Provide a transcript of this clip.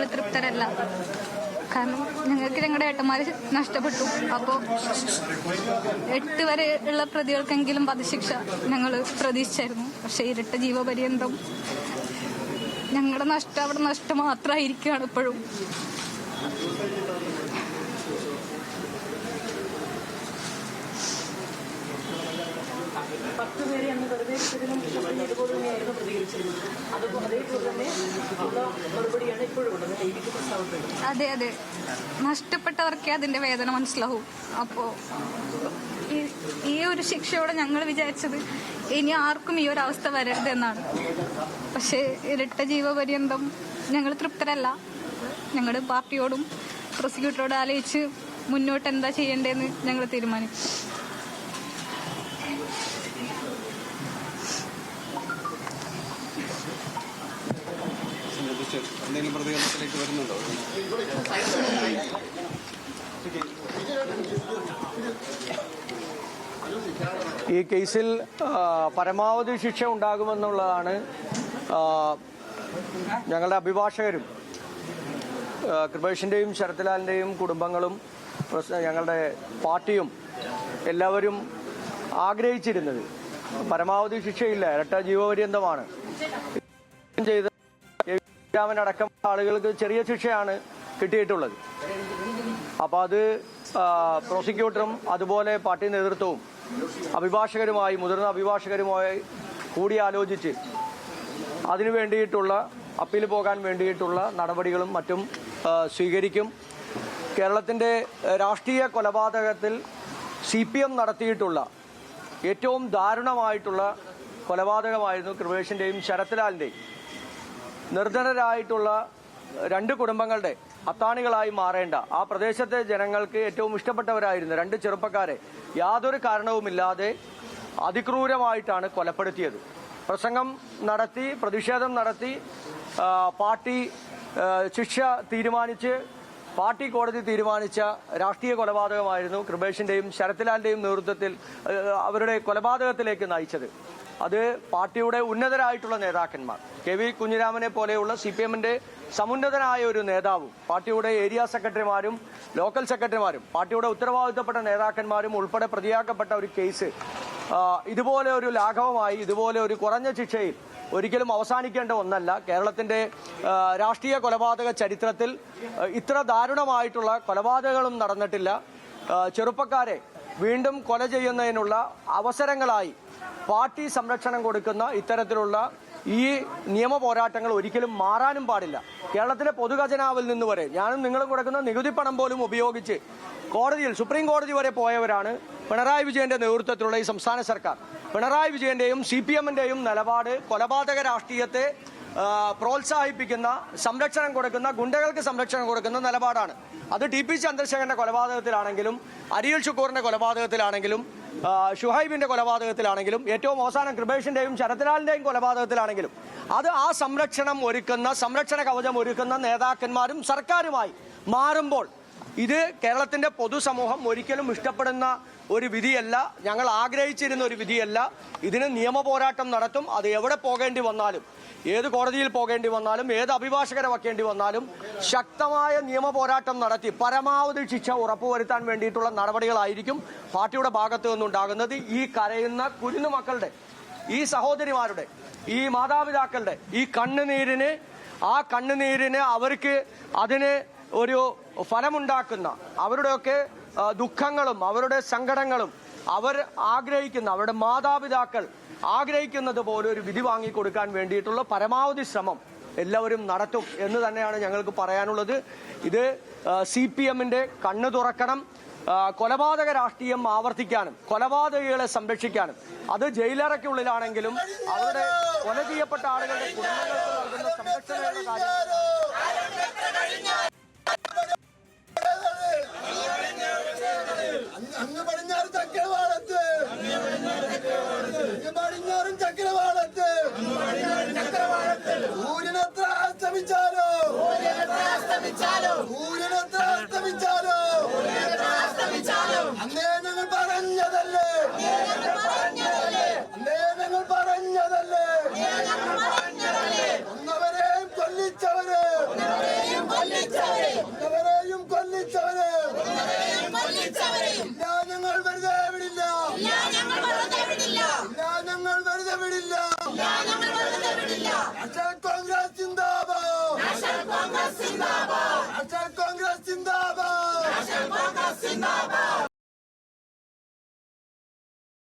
ഞങ്ങൾ തൃപ്തരല്ല. കാരണം ഞങ്ങൾക്ക് ഞങ്ങളുടെ ഏട്ടന്മാര് നഷ്ടപ്പെട്ടു. അപ്പോ എട്ട് വരെ ഉള്ള പ്രതികൾക്കെങ്കിലും വധശിക്ഷ ഞങ്ങൾ പ്രതീക്ഷിച്ചായിരുന്നു. പക്ഷേ ഇരട്ട ജീവപര്യന്തം ഞങ്ങളുടെ നഷ്ടം അവിടെ നഷ്ടം മാത്രമായിരിക്കുകയാണ് ഇപ്പോഴും. പത്ത് പേരെ അന്ന് വെറുതെ ഇതുപോലെ അതേപോലെ അതെ അതെ. നഷ്ടപ്പെട്ടവർക്കേ അതിന്റെ വേദന മനസ്സിലാവും. അപ്പോ ഈ ഒരു ശിക്ഷയോടെ ഞങ്ങൾ വിചാരിച്ചത് ഇനി ആർക്കും ഈ ഒരു അവസ്ഥ വരരുത് എന്നാണ് പക്ഷേ ഇരട്ട ജീവപര്യന്തം ഞങ്ങൾ തൃപ്തരല്ല. ഞങ്ങളുടെ പാർട്ടിയോടും പ്രോസിക്യൂട്ടറോടും ആലോചിച്ച് മുന്നോട്ട് എന്താ ചെയ്യേണ്ടതെന്ന് ഞങ്ങൾ തീരുമാനിച്ചു. സംബന്ധിച്ച് എന്തെങ്കിലും പ്രതികരണത്തിലേക്ക് വരുന്നുണ്ടോ? ഈ കേസിൽ പരമാവധി ശിക്ഷ ഉണ്ടാകുമെന്നുള്ളതാണ് ഞങ്ങളുടെ അഭിഭാഷകരും കൃപേഷിന്റെയും ശരത്ലാലിന്റെയും കുടുംബങ്ങളും ഞങ്ങളുടെ പാർട്ടിയും എല്ലാവരും ആഗ്രഹിച്ചിരുന്നത്. പരമാവധി ശിക്ഷയില്ല ഇരട്ട ജീവപര്യന്തമാണ്. ചെയ്ത രാമനടക്കം ആളുകൾക്ക് ചെറിയ ശിക്ഷയാണ് കിട്ടിയിട്ടുള്ളത്. അപ്പൊ അത് പ്രോസിക്യൂട്ടറും അതുപോലെ പാർട്ടി നേതൃത്വവും അഭിഭാഷകരുമായി മുതിർന്ന അഭിഭാഷകരുമായി കൂടിയാലോചിച്ച് അതിനു വേണ്ടിയിട്ടുള്ള അപ്പീൽ പോകാൻ വേണ്ടിയിട്ടുള്ള നടപടികളും മറ്റും സ്വീകരിക്കും. കേരളത്തിന്റെ രാഷ്ട്രീയ കൊലപാതകത്തിൽ സി പി എം നടത്തിയിട്ടുള്ള ഏറ്റവും ദാരുണമായിട്ടുള്ള കൊലപാതകമായിരുന്നു കൃപേഷിന്റെയും ശരത്ലാലിന്റെയും. നിർധനരായിട്ടുള്ള രണ്ട് കുടുംബങ്ങളുടെ അത്താണികളായി മാറേണ്ട. ആ പ്രദേശത്തെ ജനങ്ങൾക്ക് ഏറ്റവും ഇഷ്ടപ്പെട്ടവരായിരുന്നു രണ്ട് ചെറുപ്പക്കാരെ. യാതൊരു കാരണവുമില്ലാതെ അതിക്രൂരമായിട്ടാണ് കൊലപ്പെടുത്തിയത്. പ്രസംഗം നടത്തി പ്രതിഷേധം നടത്തി പാർട്ടി ശിക്ഷ തീരുമാനിച്ച് പാർട്ടി കോടതി തീരുമാനിച്ച രാഷ്ട്രീയ കൊലപാതകമായിരുന്നു കൃപേഷിന്റെയും ശരത്ലാലിന്റെയും നേതൃത്വത്തിൽ അവരുടെ കൊലപാതകത്തിലേക്ക് നയിച്ചത്. അത് പാർട്ടിയുടെ ഉന്നതരായിട്ടുള്ള നേതാക്കന്മാർ കെ വി കുഞ്ഞിരാമനെ പോലെയുള്ള സി പി എമ്മിന്റെ സമുന്നതനായ ഒരു നേതാവും പാർട്ടിയുടെ ഏരിയ സെക്രട്ടറിമാരും ലോക്കൽ സെക്രട്ടറിമാരും പാർട്ടിയുടെ ഉത്തരവാദിത്തപ്പെട്ട നേതാക്കന്മാരും ഉൾപ്പെടെ പ്രതിയാക്കപ്പെട്ട ഒരു കേസ് ഇതുപോലെ ഒരു ലാഘവമായി ഇതുപോലെ ഒരു കുറഞ്ഞ ശിക്ഷയിൽ ഒരിക്കലും അവസാനിക്കേണ്ട ഒന്നല്ല. കേരളത്തിന്റെ രാഷ്ട്രീയ കൊലപാതക ചരിത്രത്തിൽ ഇത്ര ദാരുണമായിട്ടുള്ള കൊലപാതകങ്ങളും നടന്നിട്ടില്ല. ചെറുപ്പക്കാരെ വീണ്ടും കൊല ചെയ്യുന്നതിനുള്ള അവസരങ്ങളായി പാർട്ടി സംരക്ഷണം കൊടുക്കുന്ന ഇത്തരത്തിലുള്ള ഈ നിയമ പോരാട്ടങ്ങൾ ഒരിക്കലും മാറാനും പാടില്ല. കേരളത്തിലെ പൊതുഖജനാവിൽ നിന്ന് വരെ ഞാനും നിങ്ങളും കൊടുക്കുന്ന നികുതി പണം പോലും ഉപയോഗിച്ച് കോടതിയിൽ സുപ്രീം കോടതി വരെ പോയവരാണ് പിണറായി വിജയന്റെ നേതൃത്വത്തിലുള്ള ഈ സംസ്ഥാന സർക്കാർ. പിണറായി വിജയന്റെയും സി പി എമ്മിന്റെയും നിലപാട് കൊലപാതക രാഷ്ട്രീയത്തെ പ്രോത്സാഹിപ്പിക്കുന്ന സംരക്ഷണം കൊടുക്കുന്ന ഗുണ്ടകൾക്ക് സംരക്ഷണം കൊടുക്കുന്ന നിലപാടാണ്. അത് ടി പി ചന്ദ്രശേഖരന്റെ കൊലപാതകത്തിലാണെങ്കിലും അരിയൽ ഷുക്കൂറിന്റെ കൊലപാതകത്തിലാണെങ്കിലും ഷുഹൈബിന്റെ കൊലപാതകത്തിലാണെങ്കിലും ഏറ്റവും അവസാനം കൃപേഷിന്റെയും ശരത്ലാലിന്റെയും കൊലപാതകത്തിലാണെങ്കിലും അത് ആ സംരക്ഷണം ഒരുക്കുന്ന സംരക്ഷണ കവചം ഒരുക്കുന്ന നേതാക്കന്മാരും സർക്കാരുമായി മാറുമ്പോൾ ഇത് കേരളത്തിന്റെ പൊതുസമൂഹം ഒരിക്കലും ഇഷ്ടപ്പെടുന്ന ഒരു വിധിയല്ല. ഞങ്ങൾ ആഗ്രഹിച്ചിരുന്ന ഒരു വിധിയല്ല. ഇതിന് നിയമ പോരാട്ടം നടത്തും. അത് എവിടെ പോകേണ്ടി വന്നാലും ഏത് കോടതിയിൽ പോകേണ്ടി വന്നാലും ഏത് അഭിഭാഷകരെ വയ്ക്കേണ്ടി വന്നാലും ശക്തമായ നിയമ പോരാട്ടം നടത്തി പരമാവധി ശിക്ഷ ഉറപ്പുവരുത്താൻ വേണ്ടിയിട്ടുള്ള നടപടികളായിരിക്കും പാർട്ടിയുടെ ഭാഗത്തു നിന്നുണ്ടാകുന്നത്. ഈ കരയുന്ന കുരുന്നു മക്കളുടെ ഈ സഹോദരിമാരുടെ ഈ മാതാപിതാക്കളുടെ ഈ കണ്ണുനീരിന് ആ കണ്ണുനീരിന് അവർക്ക് അതിന് ഒരു ഫലമുണ്ടാക്കുന്ന അവരുടെയൊക്കെ ദുഃഖങ്ങളും അവരുടെ സങ്കടങ്ങളും അവർ ആഗ്രഹിക്കുന്ന അവരുടെ മാതാപിതാക്കൾ ആഗ്രഹിക്കുന്നത് പോലെ ഒരു വിധി വാങ്ങിക്കൊടുക്കാൻ വേണ്ടിയിട്ടുള്ള പരമാവധി ശ്രമം എല്ലാവരും നടത്തും എന്ന് തന്നെയാണ് ഞങ്ങൾക്ക് പറയാനുള്ളത്. ഇത് സി പി എമ്മിന്റെ കണ്ണു തുറക്കണം കൊലപാതക രാഷ്ട്രീയം ആവർത്തിക്കാനും കൊലപാതകികളെ സംരക്ഷിക്കാനും. അത് ജയിലറയ്ക്കുള്ളിലാണെങ്കിലും അവരുടെ കൊല ചെയ്യപ്പെട്ട ആളുകളുടെ കുടുംബങ്ങൾക്ക് നൽകുന്ന സംരക്ഷണയുടെ കാര്യം assinava